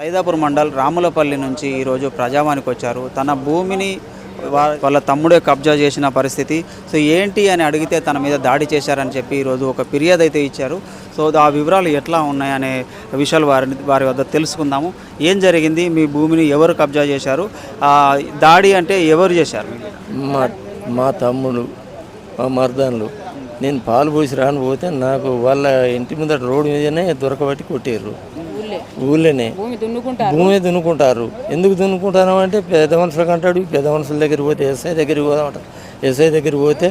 సైదాపూర్ మండల్ రాములపల్లి నుంచి ఈరోజు ప్రజావానికి వచ్చారు. తన భూమిని వాళ్ళ తమ్ముడే కబ్జా చేసిన పరిస్థితి. సో ఏంటి అని అడిగితే తన మీద దాడి చేశారని చెప్పి ఈరోజు ఒక ఫిర్యాదు అయితే ఇచ్చారు. సో ఆ వివరాలు ఎట్లా ఉన్నాయనే విషయాలు వారి వారి వద్ద తెలుసుకుందాము. ఏం జరిగింది? మీ భూమిని ఎవరు కబ్జా చేశారు? దాడి అంటే ఎవరు చేశారు? మా మా తమ్ముడు మా మర్దాన్లు. నేను పాలు పోసి రాని పోతే నాకు వాళ్ళ ఇంటి ముందర రోడ్డు మీదనే దొరకబట్టి కొట్టారు ఊళ్ళోనే భూమి దున్నుకుంటారు. భూమి దున్నుకుంటారు. ఎందుకు దున్నుకుంటాను అంటే పెద్ద మనుషులకు అంటాడు పెద్ద మనుషుల దగ్గర పోతే ఎస్ఐ దగ్గరికి పోదామంటాడు ఎస్ఐ దగ్గరికి పోతే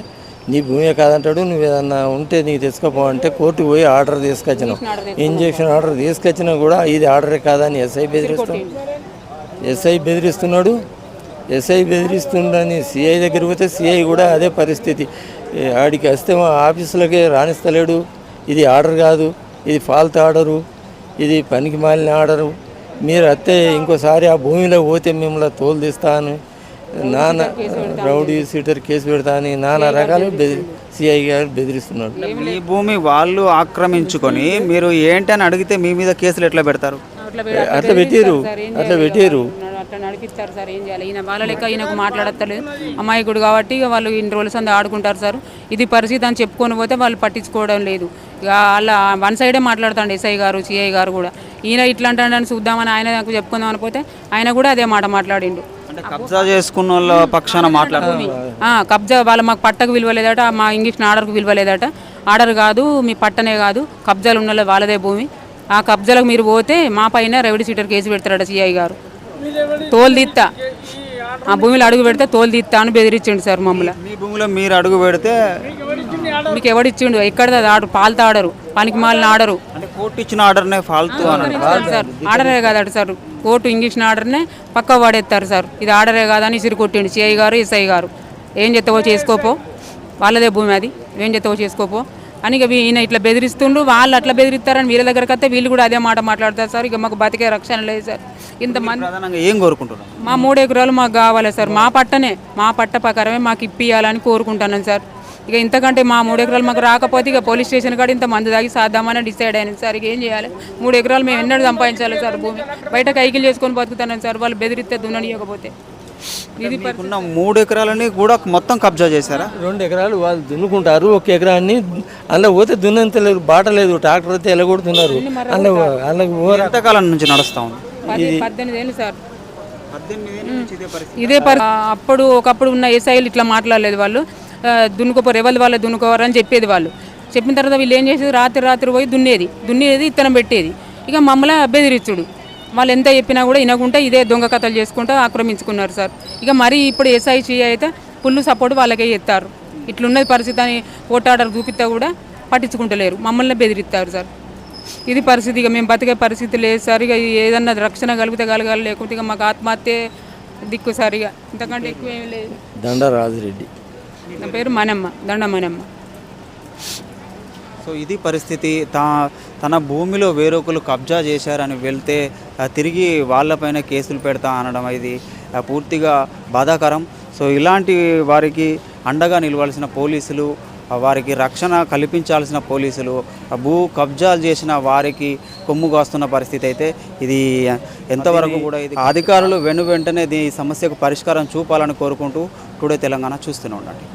నీ భూమే కాదంటాడు నువ్వు ఏదన్నా ఉంటే నీకు తెచ్చుకోపో అంటే కోర్టుకు పోయి ఆర్డర్ తీసుకొచ్చినావు. ఇంజక్షన్ ఆర్డర్ తీసుకొచ్చినా కూడా ఇది ఆర్డరే కాదని ఎస్ఐ బెదిరిస్తాం ఎస్ఐ బెదిరిస్తున్నాడు. ఎస్ఐ బెదిరిస్తుండని సిఐ దగ్గర పోతే సిఐ కూడా అదే పరిస్థితి. ఆడికి వస్తే మా ఆఫీసులకే రాణిస్తలేడు. ఇది ఆర్డర్ కాదు ఇది ఫాల్ట్ ఆర్డరు. ఇది పనికి మాలిన ఆర్డరు. మీరు అత్తే ఇంకోసారి ఆ భూమిలో పోతే మిమ్మల్ని తోలు తీస్తాను. నాన్న రౌడీ సీటర్ కేసు పెడతా అని నానా రకాలు సిఐ గారు బెదిరిస్తున్నాడు మీ భూమి వాళ్ళు ఆక్రమించుకొని మీరు ఏంటని అడిగితే మీ మీద కేసులు ఎట్లా పెడతారు? అట్లా పెట్టిరు అట్లా పెట్టిరు అట్లా నడిపిస్తారు సార్ ఏం చేయాలి? ఈయన వాళ్ళ లెక్క ఈయనకు మాట్లాడతలేదు అమాయకుడు కాబట్టి వాళ్ళు ఇన్ని రోజులు సంది ఆడుకుంటారు సార్. ఇది పరిస్థితి అని చెప్పుకొని పోతే వాళ్ళు పట్టించుకోవడం లేదు. ఇక వాళ్ళ వన్ సైడే మాట్లాడుతాండి ఎస్ఐ గారు సిఐ గారు కూడా. ఈయన ఇట్లా అంటాడని చూద్దామని ఆయన నాకు చెప్పుకుందాం అని ఆయన కూడా అదే మాట మాట్లాడిండు. అంటే కబ్జా చేసుకున్న వాళ్ళ పక్షాన మాట్లాడుతుంది. ఆ, కబ్జా వాళ్ళ మాకు పట్టకు విలువ లేదట మా ఇంగ్లీష్ ఆర్డర్కు విలువ లేదట ఆర్డర్ కాదు మీ పట్టనే కాదు కబ్జాలు ఉన్న వాళ్ళదే భూమి. ఆ కబ్జాలకు మీరు పోతే మా పైన రెవెన్యూ సీటర్ కేసు పెడతారట సిఐ గారు. తోలు తీత్తా. ఆ భూమిలో అడుగు పెడితే తోలు తీత్తా అని బెదిరించిండు సార్ మమ్మల్ని. మీ భూమిలో మీరు అడుగు పెడితే మీకు ఎవడిచ్చిండు ఎక్కడ ఆర్డర్ పాలతో ఆడరు పనికి మాలిన ఆడరు. అంటే కోర్టు ఇచ్చిన ఆర్డర్నే ఫాల్తూ సార్. ఆర్డరే కాదట సార్. కోర్టు ఇంగ్లీష్ ఆర్డర్నే పక్క వాడేస్తారు సార్. ఇది ఆర్డరే కాదని ఇసిరి కొట్టిండు సిఐ గారు ఎస్ఐ గారు. ఏం చెత్తవో చేసుకోపో. వాళ్ళదే భూమి అది. ఏం చెత్తవో చేసుకోపో. అని ఇక ఈయన ఇట్లా బెదిరిస్తుండ్రు. వాళ్ళు అట్లా బెదిరిస్తారని వీళ్ళ దగ్గరకు వస్తే వీళ్ళు కూడా అదే మాట మాట్లాడతారు సార్. ఇక మాకు బతికే రక్షణ లేదు సార్. ఇంతమంది ఏం కోరుకుంటున్నారు? మా మూడు ఎకరాలు మాకు కావాలి సార్. మా పట్టనే మా పట్ట ప్రకారమే మాకు ఇప్పియాలని కోరుకుంటున్నాను సార్. ఇక ఇంతకంటే మా మూడు ఎకరాలు మాకు రాకపోతే ఇక పోలీస్ స్టేషన్ కాడ ఇంత మంది దాగి సాద్దామని డిసైడ్ అయ్యాను సార్ ఇక ఏం చేయాలి? మూడు ఎకరాలు మేము ఎన్నడూ సంపాదించాలి సార్ భూమి. బయట కైకిలు చేసుకొని బతుకుతున్నాను సార్. వాళ్ళు బెదిరిస్తే దున్ననియకపోతే. ఇది. ఉన్న మూడు ఎకరాలని కూడా మొత్తం కబ్జా చేశారా? రెండు ఎకరాలు వాళ్ళు దున్నుకుంటారు. ఒక ఎకరాన్ని అందులో పోతే దున్నంత లేదు బాట లేదు. ట్రాక్టర్ అయితే ఎలగొడుతున్నారు అందులో ఎంతకాలం నుంచి నడుస్తా ఉంది? పది పద్దెనిమిది ఏళ్ళు సార్. ఇదే పరి అప్పుడు ఒకప్పుడు ఉన్న ఎస్ఐలు ఇట్లా మాట్లాడలేదు వాళ్ళు. దున్నుకోపోరు. ఎవరి వాళ్ళు దున్నుకోరు అని చెప్పేది వాళ్ళు. చెప్పిన తర్వాత వీళ్ళు ఏం చేసేది? రాత్రి రాత్రి పోయి దున్నేది. దున్నేది ఇత్తనం పెట్టేది. ఇక మమ్మల్ని బెదిరించుడు వాళ్ళు ఎంత చెప్పినా కూడా వినకుంటే ఇదే దొంగ కథలు చేసుకుంటూ ఆక్రమించుకున్నారు సార్. ఇక మరీ ఇప్పుడు ఎస్ఐ సిఐ అయితే ఫుల్ సపోర్ట్ వాళ్ళకే ఇస్తారు ఇట్లున్నది పరిస్థితి అని ఓటాడర్ చూపిస్తా కూడా పట్టించుకుంటలేరు. మమ్మల్ని బెదిరిస్తారు సార్. ఇది పరిస్థితి. ఇక మేము బతికే పరిస్థితి లేదు సార్. ఇక ఏదన్నా రక్షణ కలిగితే కలగాలి లేకపోతే ఇక మాకు ఆత్మహత్య దిక్కు సార్. ఇక ఇంతకంటే ఎక్కువ ఏం లేదు. దండ నా పేరు మనమ్మ దండ మనమ్మ. సో ఇది పరిస్థితి. తా తన భూమిలో వేరొకరు కబ్జా చేశారని వెళ్తే తిరిగి వాళ్ళపైన కేసులు పెడతా అనడం ఇది పూర్తిగా బాధాకరం. సో ఇలాంటి వారికి అండగా నిలవాల్సిన పోలీసులు వారికి రక్షణ కల్పించాల్సిన పోలీసులు భూ కబ్జాలు చేసిన వారికి కొమ్ము కాస్తున్న పరిస్థితి అయితే ఇది ఎంతవరకు కూడా ఇది అధికారులు వెను వెంటనే ఈ సమస్యకు పరిష్కారం చూపాలని కోరుకుంటూ టుడే తెలంగాణ చూస్తూనే ఉండండి.